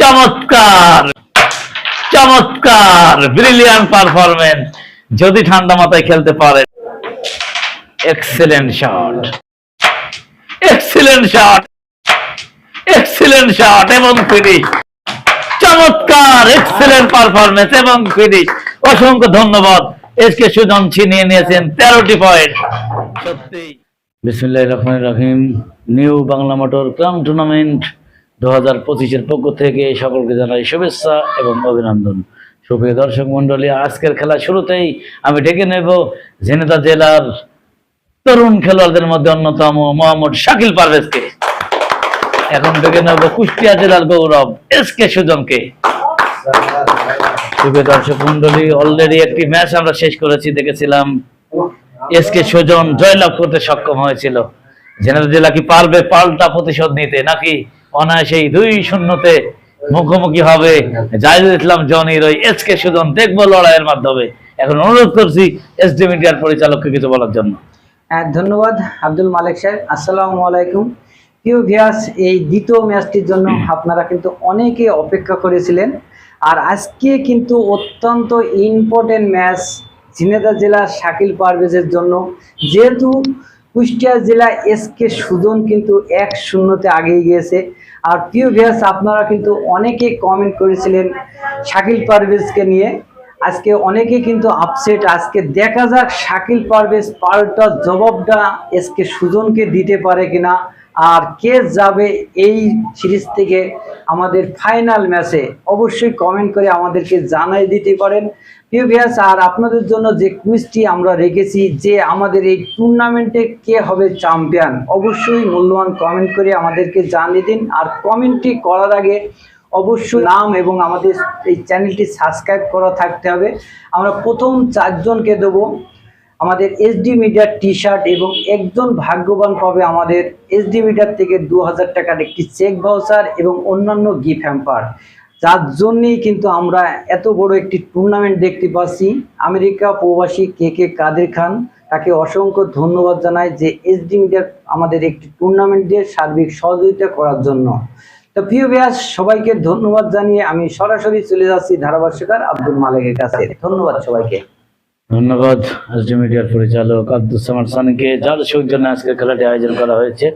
চমৎকার চমৎকার brilliant performance যদি ঠান্ডা মাথায় খেলতে পারে excellent shot excellent shot excellent shot এবং ফিনিশ চমৎকার এক্সেলেন্ট পারফরমেন্স এবং ফিনিশ অসংখ্য ধন্যবাদ। এসকে সুজন ছিনিয়ে নিয়েছেন তেরোটি পয়েন্ট সত্যি। বিসমুল্লাহ রহমান রহিম। New Bangla motor carrom tournament দু হাজার পঁচিশের পক্ষ থেকে সকলকে জানাই শুভেচ্ছা এবং অভিনন্দন। সুপ্রিয় দর্শক মন্ডলী আজকের খেলা শুরুতেই আমি ডেকে নেব ঝিনেদা জেলার তরুণ খেলোয়াড়দের মধ্যে অন্যতম মোহাম্মদ শাকিল পারভেজকে। এখন ডেকে নেব কুষ্টিয়া জেলার গৌরব এস কে সুজনকে। সুপ্রিয় দর্শক মন্ডলী অলরেডি একটি ম্যাচ আমরা শেষ করেছি, দেখেছিলাম এস কে সুজন জয়লাভ করতে সক্ষম হয়েছিল। জেনারেল জেলা কি পারবে পাল্টা প্রতিশোধ নিতে নাকি অনায়াসেই দুই শূন্যতে মুখোমুখি হবে। জাহিদুল ইসলাম জনির ওই এস কে সুজন দেখব লড়াইয়ের মাধ্যমে। এখন অনুরোধ করছি এস ডি মিডিয়ার পরিচালককে কিছু বলার জন্য। হ্যাঁ ধন্যবাদ আব্দুল মালিক সাহেব। আসসালামু আলাইকুম। প্রিয় ভিয়াস এই দ্বিতীয় ম্যাচটির জন্য আপনারা কিন্তু অনেকে অপেক্ষা করেছিলেন। আর আজকে কিন্তু অত্যন্ত ইম্পর্টেন্ট ম্যাচ ঝিনেদা জেলার শাকিল পারভেজের জন্য। যেহেতু কুষ্টিয়া জেলা এসকে সুজন কিন্তু এক শূন্যতে আগিয়ে গিয়েছে। আর প্রিয় ভিয়াস আপনারা কিন্তু অনেকে কমেন্ট করেছিলেন শাকিল পারভেজকে নিয়ে। আজকে অনেকে কিন্তু আপসেট আজকে দেখা যাক শাকিল পারভেজ পাল্টা জবাবটা এসকে সুজনকে দিতে পারে কিনা। আর কে যাবে এই সিরিজ থেকে আমাদের ফাইনাল ম্যাচে অবশ্যই কমেন্ট করে আমাদেরকে জানাই দিতে পারেন। প্রিয় ভিয়াস আর আপনাদের জন্য যে কুইজটি আমরা রেখেছি, যে আমাদের এই টুর্নামেন্টে কে হবে চ্যাম্পিয়ন অবশ্যই মূল্যবান কমেন্ট করে আমাদেরকে জানিয়ে দিন। আর কমেন্টটি করার আগে অবশ্যই নাম এবং আমাদের এই চ্যানেলটি সাবস্ক্রাইব করা থাকতে হবে। আমরা প্রথম চারজনকে দেবো। আমাদের এসডি মিডিয়ার টি শার্ট এবং একজন ভাগ্যবান পাবে আমাদের এসডি মিডিয়ার থেকে দু হাজার টাকার একটি চেক ভাউচার এবং অন্যান্য গিফট হ্যাম্পার যার জন্যেই কিন্তু আমরা এত বড় একটি টুর্নামেন্ট দেখতে পাচ্ছি। আমেরিকা প্রবাসী কে কে কাদের খান, তাকে অসংখ্য ধন্যবাদ জানাই যে এসডি মিডিয়ার আমাদের একটি টুর্নামেন্ট দিয়ে সার্বিক সহযোগিতা করার জন্য। তো প্রিয় ব্যাস সবাইকে ধন্যবাদ জানিয়ে আমি সরাসরি চলে যাচ্ছি ধারাভাষ্যকার আব্দুল মালিকের কাছে। ধন্যবাদ সবাইকে। ধন্যবাদ এসডি মিডিয়ার পরিচালক আব্দুল সামাদ সানিকে। যার সৌজন্যে আজকের খেলাটি আয়োজন করা হয়েছে,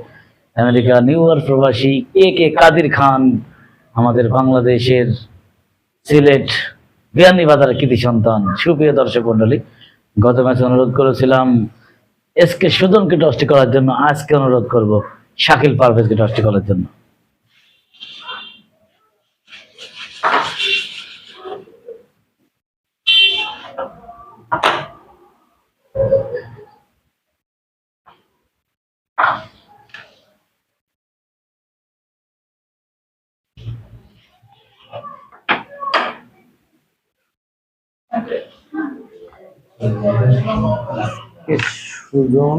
আমেরিকা নিউ ইয়র্ক প্রবাসী এ কে কাদির খান আমাদের বাংলাদেশের সিলেট বিয়ানীবাজার কৃতি সন্তান। সুপ্রিয় দর্শক মন্ডলী গত ম্যাচে অনুরোধ করেছিলাম এস কে সুদনকে টসটি করার জন্য। আজকে অনুরোধ করব শাকিল পারভেজকে টসটি করার জন্য। সুজন।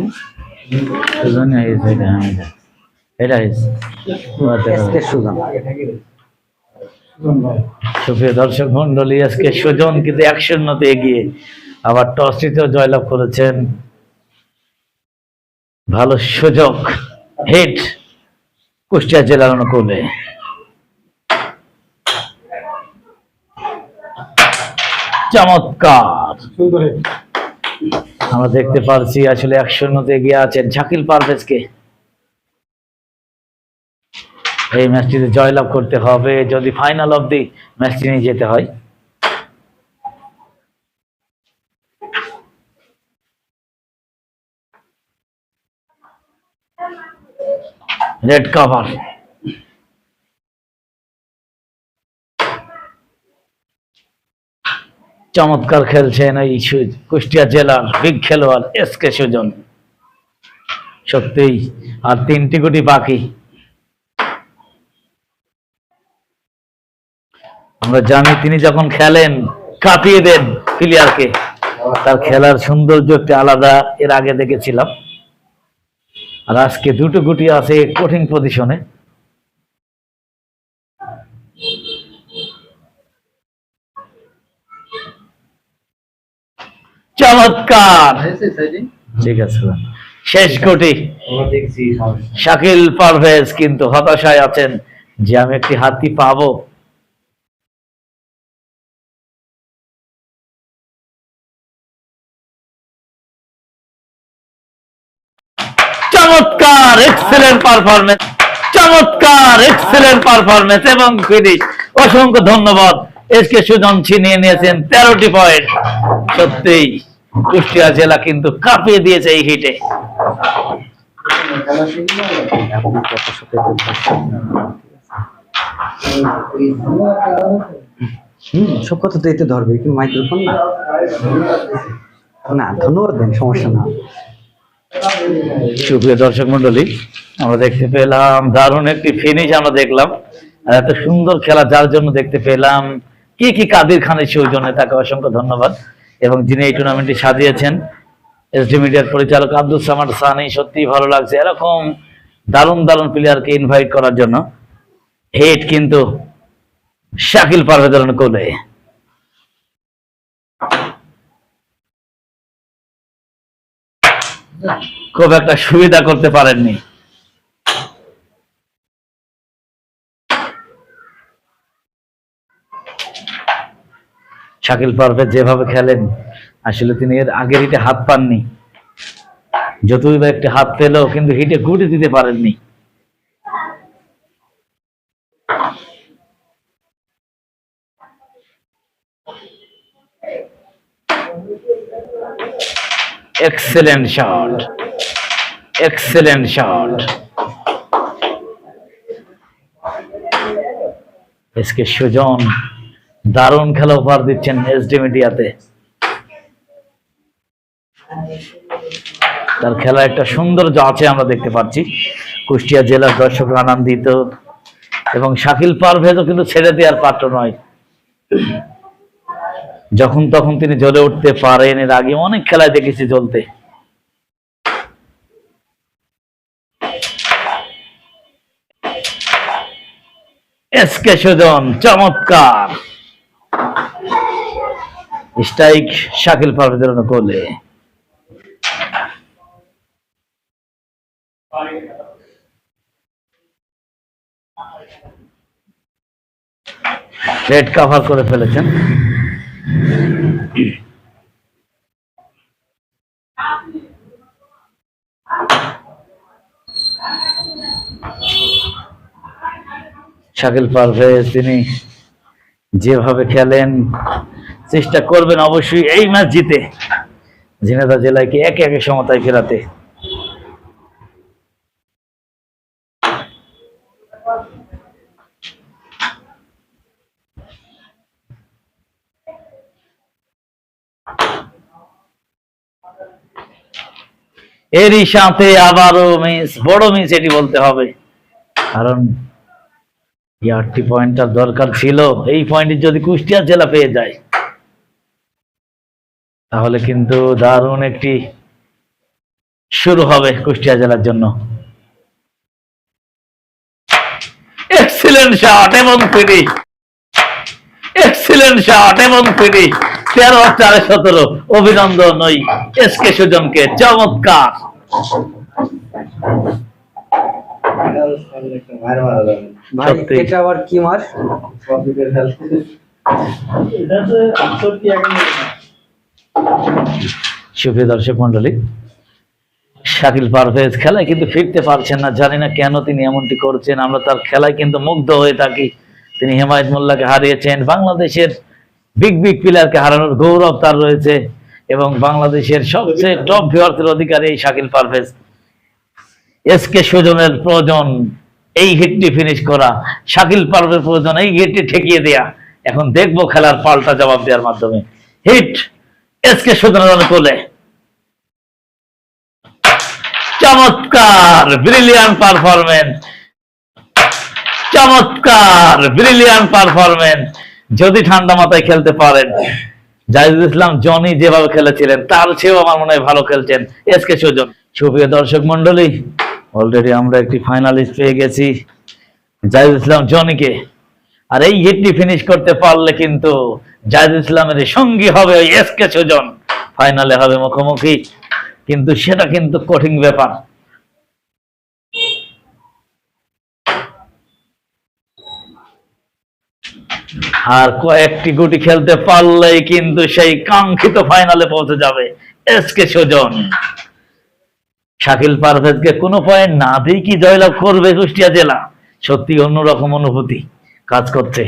সুজন এটা এটা সুপ্রিয় দর্শক মন্ডলী আজকে সুজন কিন্তু এক শূন্যতে এগিয়ে আবার টসটিতেও জয়লাভ করেছেন। ভালো সুযোগ হিট কুষ্টিয়া জেলার অনুকূলে। চমৎকার। আমরা দেখতে পারছি আসলে এক শূন্যতে এগিয়ে আছেন শাকিল পারভেজকে। এই ম্যাচটিতে জয়লাভ করতে হবে যদি ফাইনাল অবধি ম্যাচটি নিয়ে যেতে হয়। Red cover. চমৎকার খেলছেন এই কুষ্টিয়া জেলার বিগ খেলোয়াড় এস কে সুজন। সত্যিই, আর তিনটি গুটি বাকি। আমরা জানি তিনি যখন খেলেন, কাঁপিয়ে দেন প্লেয়ারকে তার খেলার সৌন্দর্য একটা আলাদা, এর আগে দেখেছিলাম। আর আজকে দুটো গুটি আছে কঠিন পজিশনে চমৎকার। ঠিক আছে শেষ কোটি। শাকিল পারভেজ কিন্তু হতাশায় আছেন যে আমি একটি হাতি পাবো। চমৎকার এক্সেলেন্ট পারফরমেন্স চমৎকার এক্সেলেন্ট পারফরমেন্স এবং অসংখ্য ধন্যবাদ। সুজন ছিনিয়ে নিয়েছেন তেরোটি পয়েন্ট সত্যিই। কুষ্টিয়া জেলা কিন্তু কাঁপিয়ে দিয়েছে এই হিটে সব কথা তো এতে ধরবে কি মাইক্রোফোন না। না ধন্যবাদ দেন সমস্যা না। সুপ্রিয় দর্শক মন্ডলী আমরা দেখতে পেলাম দারুণ একটি ফিনিশ আমরা দেখলাম। আর এত সুন্দর খেলা যার জন্য দেখতে পেলাম কি কি কাদির খানের সৌজন্যে তাকে অসংখ্য ধন্যবাদ। এবং যিনি এই টুর্নামেন্টটি সাজিয়েছেন এসডি মিডিয়ার পরিচালক আব্দুল সামাদ সানি, সত্যিই ভালো লাগছে। এরকম দারুণ দারুণ প্লেয়ারকে ইনভাইট করার জন্য। হেড কিন্তু শাকিল পারভেদের কোলে। খুব একটা সুবিধা করতে পারেননি। শাকিল পারভেজ যেভাবে খেলেন, আসলে তিনি এর আগের হিটে হাত পাননি। যতই বা একটি হাত পেলেও কিন্তু হিটে গুটি দিতে পারেননি। Excellent shot excellent shot SK Sujan দারুণ খেলা উপহার দিচ্ছেন এসডি মিডিয়াতে। তার খেলা একটা সৌন্দর্য আছে আমরা দেখতে পাচ্ছি। কুষ্টিয়া জেলার দর্শকরা আনন্দিত এবং শাকিল পারভেজও কিন্তু ছেড়ে দেওয়ার পাত্র নয়। যখন তখন তিনি জ্বলে উঠতে পারেন, এর আগে অনেক খেলায় দেখেছি জ্বলতে। এসকে সুজন, চমৎকার! স্ট্রাইক শাকিল পারভেজের কোলে রেড কাভার করে ফেলেছেন। শাকিল পারভেজ তিনি যেভাবে খেলেন চেষ্টা করবেন অবশ্যই এই ম্যাচ জিতে। ঝিনাইদহ জেলাকে একে একে সমতায় ফেরাতে। এরই সাথে আবারও মিস বড় মিস এটি বলতে হবে। কারণ এই আটটি পয়েন্টটার দরকার ছিল। এই পয়েন্ট যদি কুষ্টিয়া জেলা পেয়ে যায় তাহলে কিন্তু দারুণ একটি শুরু হবে কুষ্টিয়া জেলার জন্য। এক্সিলেন্ট শট এবং ফিনিশ এক্সিলেন্ট শট এবং ফিনিশ তেরো চারে সতেরো অভিনন্দন ওই এস কে সুজনকে চমৎকার। এটা আবার কি মার সুপ্রিয় দর্শক মন্ডলী শাকিল পারভেজ খেলায় কিন্তু ফিরতে পারছেন না, জানি না কেন তিনি এমনটি করছেন, আমরা তার খেলায় কিন্তু মুগ্ধ হয়ে থাকি। তিনি হেমায়ত মোল্লাকে হারিয়েছেন, বাংলাদেশের বিগ বিগ প্লেয়ারকে হারানোর গৌরব তার রয়েছে, এবং বাংলাদেশের সবচেয়ে টপ ভিওয়ার্সের অধিকারী এই শাকিল পারভেজ। এস কে সুজনের প্রয়োজন, এই হিটটি ফিনিশ করা, শাকিল পারভেজ প্রয়োজন, এই হিটটি ঠেকিয়ে দেয়া। এখন দেখব খেলার পাল্টা জবাব দেওয়ার মাধ্যমে। হিট এস কে সুজনের কোলে। চমৎকার ব্রিলিয়ান পারফরমেন্স চমৎকার ব্রিলিয়ান পারফরমেন্স যদি ঠান্ডা মাথায় খেলতে পারেন। জাহিদুল ইসলাম, জনি যেভাবে খেলেছিলেন, তার চেয়েও আমার মনে হয় ভালো খেলছেন এস কে সুজন। সুপ্রিয় দর্শক মন্ডলী অলরেডি আমরা একটি ফাইনালিস্ট পেয়ে গেছি। জাহিদুল ইসলাম, জনিকে। আর এই হিটটি ফিনিশ করতে পারলে কিন্তু জাহিদুল ইসলামের সঙ্গী হবে ওই এস কে সুজন। ফাইনালে হবে মুখোমুখি। কিন্তু সেটা কিন্তু কঠিন ব্যাপার। আর কয়েকটি গুটি খেলতে পারলেই কিন্তু সেই কাঙ্ক্ষিত ফাইনালে পৌঁছে যাবে এস কে সুজন। শাকিল পারভেজকে কোনো পয়েন্ট না দিয়ে কি জয়লাভ করবে কুষ্টিয়া জেলা? সত্যি অন্যরকম অনুভূতি কাজ করছে।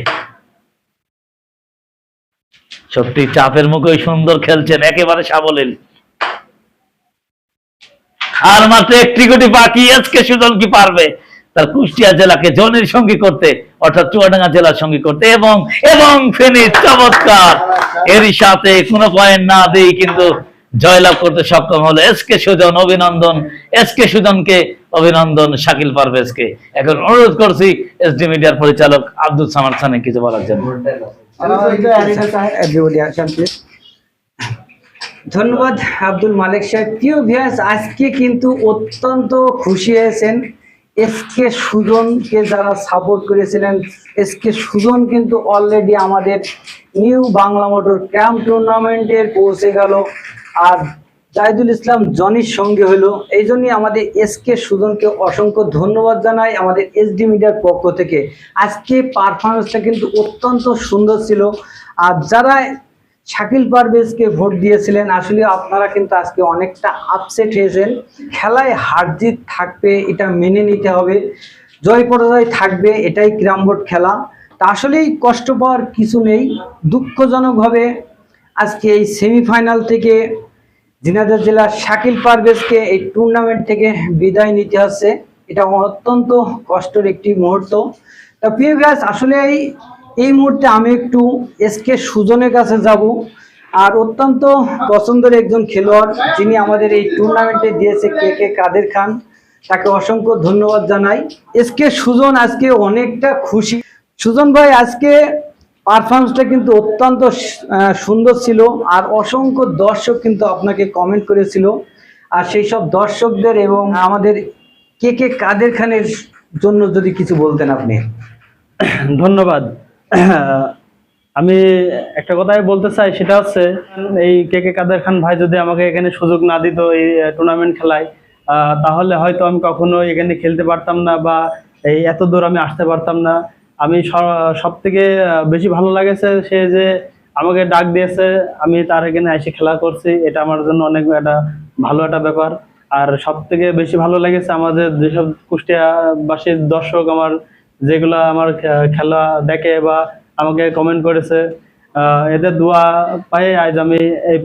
সত্যি চাপের মুখে সুন্দর খেলছেন, একেবারে সাবলীল। আর মাত্র একটি কোটি বাকি আজকে সুজন কি পারবে? তার কুষ্টিয়া জেলাকে জনের সঙ্গী করতে, অর্থাৎ চুয়াডাঙ্গা জেলার সঙ্গী করতে, এবং এবং ফেনী চমৎকার। এরই সাথে কোনো পয়েন্ট না দিয়ে কিন্তু জয়লাভ করতে সক্ষম হলো এস কে সুজন, অভিনন্দন। এস কে সুজনকে অভিনন্দন, শাকিল পারভেজকে। এখন অনুরোধ করছি, এস ডি মিডিয়ার পরিচালক আব্দুল সামার খানে কিছু বলার জন্য. ধন্যবাদ আব্দুল মালিক সাহেব। প্রিয় ভিয়াস আজকে কিন্তু অত্যন্ত খুশি হয়েছেন এস কে সুজনকে যারা সাপোর্ট করেছিলেন। এস কে সুজন কিন্তু অলরেডি আমাদের নিউ বাংলা মোটর ক্যাম্প টুর্নামেন্টের পৌঁছে গেল। আর জাহিদুল ইসলাম জনির সঙ্গে হলো। এই জন্যই আমাদের এস কে সুজনকে অসংখ্য ধন্যবাদ জানাই আমাদের এসডি মিডিয়ার পক্ষ থেকে। আজকে পারফরমেন্সটা কিন্তু অত্যন্ত সুন্দর ছিল। আর যারা শাকিল পারভেজকে ভোট দিয়েছিলেন, আসলে আপনারা কিন্তু আজকে অনেকটা আপসেট হয়েছেন। খেলায় হার জিত থাকবে, এটা মেনে নিতে হবে। জয় পরাজয় থাকবে, এটাই ক্রাম বোর্ড খেলা। তা আসলেই কষ্ট পাওয়ার কিছু নেই। দুঃখজনকভাবে আজকে এই সেমিফাইনাল থেকে ঝিনাইদহ জেলার শাকিল পারভেজকে এই টুর্নামেন্ট থেকে বিদায় নিতে হচ্ছে। এটা অত্যন্ত কষ্টের একটি মুহূর্ত। তা প্রিয় গাছ আসলে এই মুহূর্তে আমি একটু এস কে সুজনের কাছে যাব। আর অত্যন্ত পছন্দের একজন খেলোয়াড়, যিনি আমাদের এই টুর্নামেন্টে দিয়েছে কে কে কাদের খান, তাকে অসংখ্য ধন্যবাদ জানাই। এস কে সুজন আজকে অনেকটা খুশি। সুজন ভাই, আজকে পারফরমেন্সটা কিন্তু অত্যন্ত সুন্দর ছিল আর অসংখ্য দর্শক কিন্তু আপনাকে কমেন্ট করেছিল। আর সেই সব দর্শকদের এবং আমাদের কে কে কাদের খানের জন্য যদি কিছু বলতেন আপনি। ধন্যবাদ। আমি একটা কথাই বলতে চাই, সেটা হচ্ছে এই কে কে কাদের খান ভাই যদি আমাকে এখানে সুযোগ না দিত এই টুর্নামেন্ট খেলায় তাহলে হয়তো আমি কখনো এখানে খেলতে পারতাম না বা এই এত দূর আমি আসতে পারতাম না। আমি সব থেকে বেশি ভালো লাগেছে সে যে আমাকে ডাক দিয়েছে, আমি তার এখানে এসে খেলা করছি। এটা আমার জন্য অনেক একটা ভালো একটা ব্যাপার। আর সব থেকে বেশি ভালো লেগেছে আমাদের যেসব কুষ্টিয়াবাসীর দর্শক আমার, যেগুলো আমার খেলা দেখে বা আমাকে কমেন্ট করেছে এদের দোয়া পাই আজ আমি এই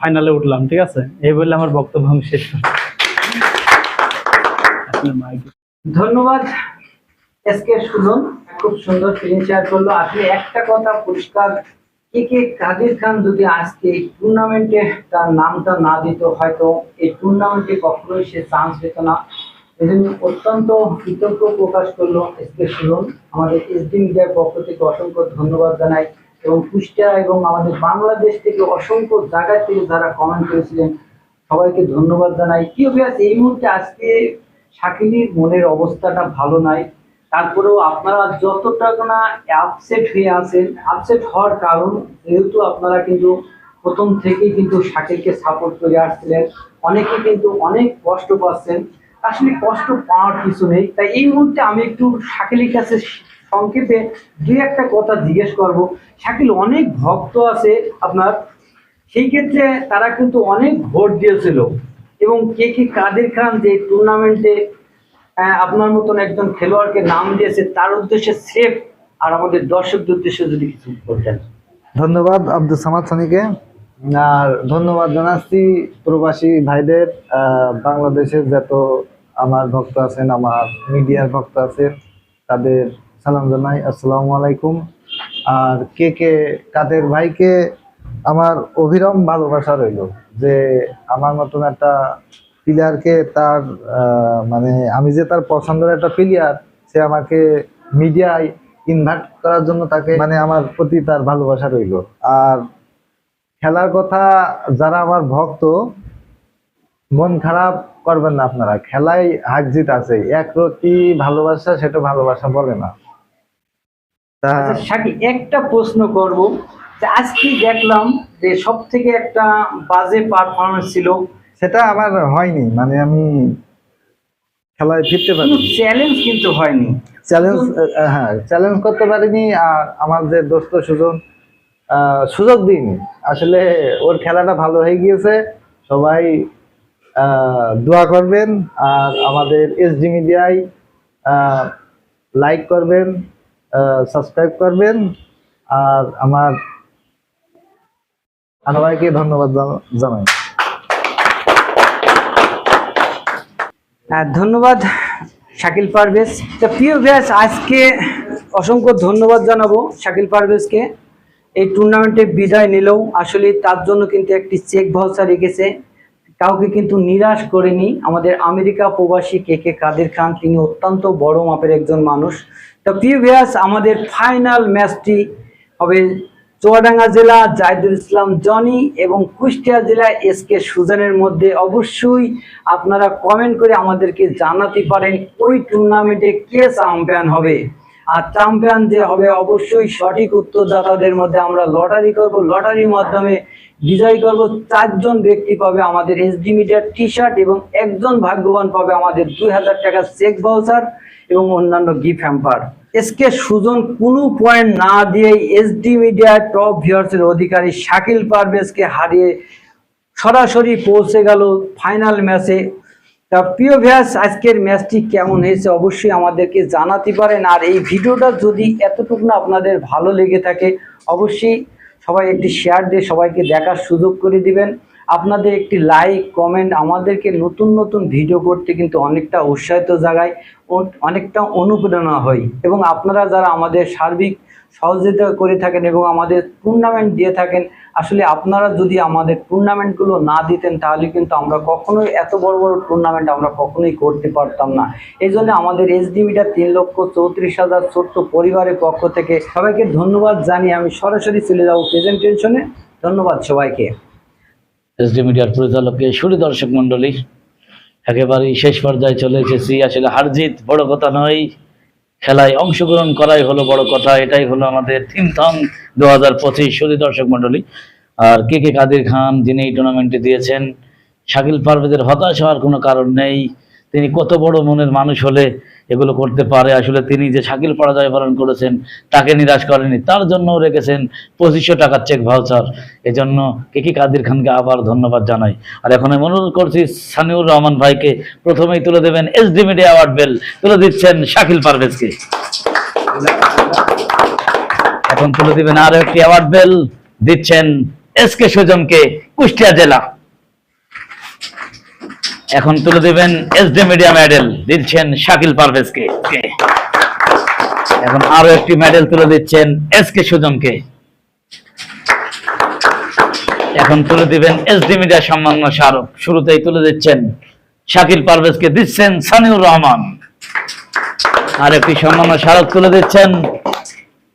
ফাইনালে উঠলাম, ঠিক আছে? এই বলে আমার বক্তব্য আমি শেষ ধন্যবাদ, এস কে সুজন। খুব সুন্দর ফিলিং শেয়ার করল। আসলে একটা কথা পরিষ্কার, কে কে কাদের খান যদি আজকে এই টুর্নামেন্টে তার নামটা না দিত, হয়তো এই টুর্নামেন্টে কখনোই সে চান্স পেত না। এজন্য অত্যন্ত কৃতজ্ঞ প্রকাশ করল এস কে সুজন। আমাদের এসডি মিডিয়ার পক্ষ থেকে অসংখ্য ধন্যবাদ জানাই এবং কুষ্টিয়া এবং আমাদের বাংলাদেশ থেকে অসংখ্য জায়গা থেকে যারা কমেন্ট করেছিলেন, সবাইকে ধন্যবাদ জানাই। কি অভিয়াস? এই মুহূর্তে আজকে শাকিলির মনের অবস্থাটা ভালো নাই। তারপরেও আপনারা যতটা না আপসেট হয়ে আছেন আপসেট হওয়ার কারণ যেহেতু আপনারা কিন্তু প্রথম থেকেই কিন্তু শাকিলকে সাপোর্ট করে আসছিলেন, অনেকে কিন্তু অনেক কষ্ট পাচ্ছেন। আসলে কষ্ট পাওয়ার কিছু নেই। তাই এই মুহূর্তে আমি একটু শাকিলের কাছে সংক্ষেপে দুই একটা কথা জিজ্ঞেস করব। শাকিল অনেক ভক্ত আছে আপনার। সেই ক্ষেত্রে তারা কিন্তু অনেক ভোট দিয়েছিল। এবং কে কে কাদের খান যে টুর্নামেন্টে আপনার মতন একজন খেলোয়াড়কে নাম দিয়েছে, তার উদ্দেশ্যে সেফ আর আমাদের দর্শকদের উদ্দেশ্যে যদি কিছু বলতেন। ধন্যবাদ আব্দুল সামাদ সানিকে। আর ধন্যবাদ জানাচ্ছি প্রবাসী ভাইদের বাংলাদেশের যত আমার ভক্ত আছেন, আমার মিডিয়ার ভক্ত আছেন, তাদের সালাম জানাই। আসসালামু আলাইকুম। আর কে কে কাদের ভাইকে আমার অভিরম ভালোবাসা রইল, যে আমার মতন একটা প্লেয়ারকে তার মানে আমি যে তার পছন্দের একটা প্লেয়ার সে আমাকে মিডিয়ায় ইনভাইট করার জন্য তাকে মানে আমার প্রতি তার ভালোবাসা রইল। আর খেলার কথা যারা আমার ভক্ত, মন খারাপ করবেন না আপনারা। খেলায় হার জিত আছে। একরতি ভালোবাসা, সেটা ভালোবাসা বলে না। আচ্ছা একটা প্রশ্ন করব। আজকে দেখলাম যে সব থেকে একটা বাজে পারফরমেন্স ছিল সেটা আমার হয়নি মানে আমি খেলায় ফিরতে পারি চ্যালেঞ্জ কিন্তু হয়নি। চ্যালেঞ্জ হ্যাঁ চ্যালেঞ্জ করতে পারিনি আর আমার যে দোস্ত সুজন সুযোগ দিইনি। আসলে ওর খেলাটা ভালো হয়ে গিয়েছে সবাই দোয়া করবেন আর আমাদের এসডি মিডিয়ায় লাইক করবেন সাবস্ক্রাইব করবেন আর আমার আনোয়ারকে ধন্যবাদ জানাই। ধন্যবাদ, শাকিল পারভেজ। তো প্রিয় ব্যাস, আজকে অসংখ্য ধন্যবাদ জানাব শাকিল পারভেজকে। এই টুর্নামেন্টে বিদায় নিলেও আসলে তার জন্য কিন্তু একটি চেক ভাউচার রেখেছে। কাউকে কিন্তু নিরাশ করেনি। আমাদের আমেরিকা প্রবাসী কে কে কাদের খান, তিনি অত্যন্ত বড় মাপের একজন মানুষ। তো প্রিয় ব্যাস, আমাদের ফাইনাল ম্যাচটি হবে চুয়াডাঙ্গা জেলা জাহিদুল ইসলাম জনি এবং কুষ্টিয়া জেলা এস কে সুজানের মধ্যে অবশ্যই আপনারা কমেন্ট করে আমাদেরকে জানাতে পারেন ওই টুর্নামেন্টে কে চ্যাম্পিয়ন হবে। আর চ্যাম্পিয়ন যে হবে অবশ্যই সঠিক উত্তরদাতাদের মধ্যে আমরা লটারি করব। লটারির মাধ্যমে বিজয় করব। চারজন ব্যক্তি পাবে আমাদের এসডি মিডিয়ার টি শার্ট এবং একজন ভাগ্যবান পাবে আমাদের দুই হাজার টাকা চেক ভাউচার এবং অন্যান্য গিফট হ্যাম্পার এসকে সুজন কোনো পয়েন্ট না দিয়ে এসডি মিডিয়ার টপ ভিউয়ার্সের অধিকারী শাকিল পারভেজকে হারিয়ে সরাসরি পৌঁছে গেল ফাইনাল ম্যাচে। তা প্রিয় ভ্যাস আজকের ম্যাচটি কেমন হয়েছে অবশ্যই আমাদেরকে জানাতে পারেন। আর এই ভিডিওটা যদি এতটুকু না আপনাদের ভালো লেগে থাকে, অবশ্যই সবাই একটি শেয়ার দিয়ে সবাইকে দেখার সুযোগ করে দিবেন। আপনাদের একটি লাইক কমেন্ট আমাদেরকে নতুন নতুন ভিডিও করতে কিন্তু অনেকটা উৎসাহিত জাগায়, ও- অনেকটা অনুপ্রেরণা হয়। এবং আপনারা যারা আমাদের সার্বিক সহযোগিতা করে থাকেন এবং আমাদের টুর্নামেন্ট দিয়ে থাকেন, আসলে আপনারা যদি আমাদের টুর্নামেন্টগুলো না দিতেন, তাহলে কিন্তু আমরা কখনোই এত বড় বড় টুর্নামেন্ট আমরা কখনোই করতে পারতাম না। এই জন্য আমাদের এসডি মিটার তিন লক্ষ চৌত্রিশ হাজার ছোট্ট পরিবারের পক্ষ থেকে সবাইকে ধন্যবাদ জানিয়ে আমি সরাসরি চলে যাব প্রেজেন্টেশনে ধন্যবাদ সবাইকে। এসডি মিডিয়ার পরিচালককে সুরি দর্শক মন্ডলী একেবারেই শেষ পর্যায়ে চলে এসেছি। আসলে হারজিত বড় কথা নয়, খেলায় অংশগ্রহণ করাই হলো বড় কথা, এটাই হলো আমাদের থিম থং দু হাজার পঁচিশ সুরি দর্শক মন্ডলী আর কে কে কাদির খান, যিনি এই টুর্নামেন্টে দিয়েছেন, শাকিল পারভেজের হতাশ হওয়ার কোনো কারণ নেই। তিনি কত বড় মনের মানুষ হলে এগুলো করতে পারে। আসলে তিনি যে শাকিল পরাজয় বরণ করেছেন, তাকে নিরাশ করেনি তার জন্য রেখেছেন পঁচিশশো টাকার চেক ভাউচার। এজন্য কে কি কাদির খানকে আবার ধন্যবাদ জানাই। আর এখন আমি অনুরোধ করছি, সানিউর রহমান ভাইকে প্রথমেই তুলে দেবেন এসডি মিডিয়া অ্যাওয়ার্ড বেল। তুলে দিচ্ছেন শাকিল পারভেজকে। এখন তুলে দিবেন আরও একটি অ্যাওয়ার্ড বেল। দিচ্ছেন এস কে সুজনকে কুষ্টিয়া জেলা। এখন তুলে দেবেন এসডি মিডিয়া মেডেল দিচ্ছেন শাকিল পারভেজকে। কে। এখন আরও একটি মেডেল তুলে দিচ্ছেন এস কে সুজনকে। এখন তুলে দিবেন এসডি মিডিয়া সম্মান্য স্মারক। শুরুতেই তুলে দিচ্ছেন শাকিল পারভেজকে দিচ্ছেন সানিউর রহমান। আর একটি সম্মান্য স্মারক তুলে দিচ্ছেন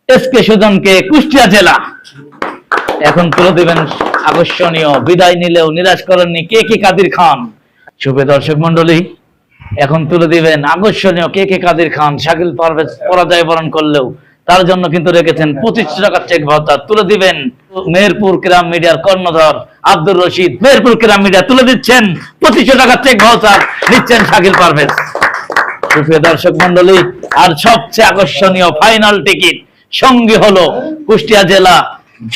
এস কে সুজনকে কুষ্টিয়া জেলা। এখন তুলে দিবেন আকর্ষণীয় বিদায় নিলেও নিরাশ করেননি কে কে কাদির খান। শুভ দর্শক মন্ডলী এখন তুলে দিবেন আকর্ষণীয় কে কে কাদির খান, শাকিল পারভেজ পরাজয় বরণ করলেও তার জন্য কিন্তু রেখেছেন পঁচিশশো টাকার চেক ভাতা। তুলে দিবেন মেহেরপুর গ্রাম মিডিয়ার কর্ণধর আব্দুর রশিদ। মেহেরপুর ক্রাম মিডিয়া তুলে দিচ্ছেন পঁচিশশো টাকার চেক ভাউচার নিচ্ছেন শাকিল পারভেজ। সুপ্রিয় দর্শক মন্ডলী আর সবচেয়ে আকর্ষণীয় ফাইনাল টিকিট সঙ্গী হলো কুষ্টিয়া জেলা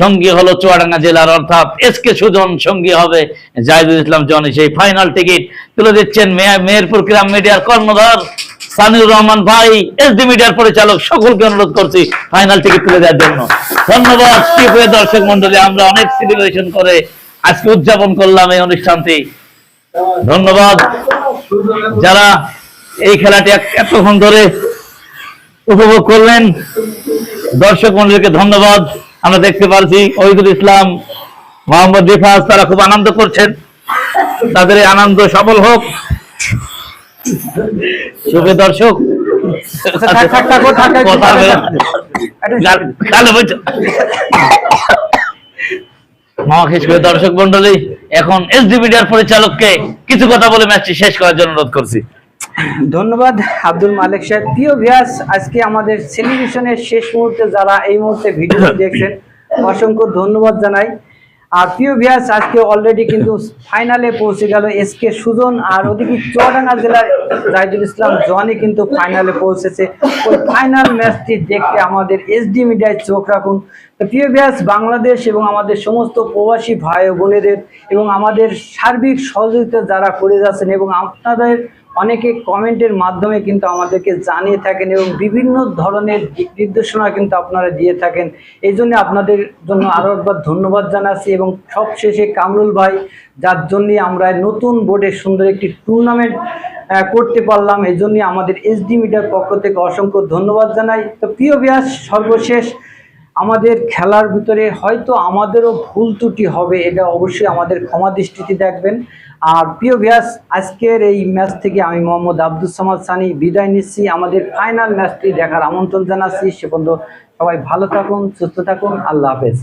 সঙ্গী হলো চুয়াডাঙ্গা জেলার অর্থাৎ এস কে সুজন সঙ্গী হবে, জাহিদুল ইসলাম জনি সেই ফাইনাল টিকিট তুলে দিচ্ছেন মেহেরপুর গ্রাম মিডিয়ার কর্ণধার সানিউর রহমান ভাই এসডি মিডিয়ার পরিচালক। সকলকে অনুরোধ করছি ফাইনাল টিকিট তুলে দেওয়ার জন্য। ধন্যবাদ, সুপ্রিয় দর্শক মন্ডলী আমরা অনেক সেলিব্রেশন করে আজকে উদযাপন করলাম এই অনুষ্ঠানটি। ধন্যবাদ। যারা এই খেলাটি এতক্ষণ ধরে উপভোগ করলেন, দর্শক মন্ডলীকে ধন্যবাদ। আমরা দেখতে পারছি ওহিদুল ইসলাম মোহাম্মদ রিফাজ তারা খুব আনন্দ করছেন। তাদের এই আনন্দ সফল হোক। শুভ দর্শক। দর্শক মন্ডলী এখন এসডি মিডিয়ার পরিচালককে কিছু কথা বলে ম্যাচটি শেষ করার জন্য অনুরোধ করছি। ধন্যবাদ আব্দুল মালিক সাহেব। প্রিয় ভিয়াস আজকে আমাদের সেলিব্রেশনের শেষ মুহূর্তে যারা এই মুহূর্তে ভিডিওটি দেখছেন অসংখ্য ধন্যবাদ জানাই। আর প্রিয় ভিয়াস আজকে অলরেডি কিন্তু ফাইনালে পৌঁছে গেল এস কে সুজন আর ওদিকে চুয়াডাঙ্গা জেলার জাহিদুল ইসলাম জনি কিন্তু ফাইনালে পৌঁছেছে। ওই ফাইনাল ম্যাচটি দেখতে আমাদের এসডি মিডিয়ায় চোখ রাখুন। প্রিয় ভিয়াস বাংলাদেশ এবং আমাদের সমস্ত প্রবাসী ভাই বোনেদের এবং আমাদের সার্বিক সহযোগিতা যারা করে যাচ্ছেন এবং আপনাদের অনেকে কমেন্টের মাধ্যমে কিন্তু আমাদেরকে জানিয়ে থাকেন এবং বিভিন্ন ধরনের নির্দেশনা কিন্তু আপনারা দিয়ে থাকেন। এই জন্য আপনাদের জন্য আরও একবার ধন্যবাদ জানাচ্ছি এবং সবশেষে কামরুল ভাই, যার জন্যে আমরা নতুন বোর্ডে সুন্দর একটি টুর্নামেন্ট করতে পারলাম। এই জন্যে আমাদের এসডি মিডিয়ার পক্ষ থেকে অসংখ্য ধন্যবাদ জানাই। তো প্রিয় ব্যাস, সর্বশেষ আমাদের খেলার ভিতরে হয়তো আমাদেরও ভুল ত্রুটি হবে, এটা অবশ্যই আমাদের ক্ষমা দৃষ্টিতে দেখবেন। আর প্রিয় ব্যাস আজকের এই ম্যাচ থেকে আমি মোহাম্মদ আব্দুল সামাদ সানি বিদায় নিচ্ছি। আমাদের ফাইনাল ম্যাচটি দেখার আমন্ত্রণ জানাচ্ছি। সে পর্যন্ত সবাই ভালো থাকুন, সুস্থ থাকুন। আল্লাহ হাফেজ।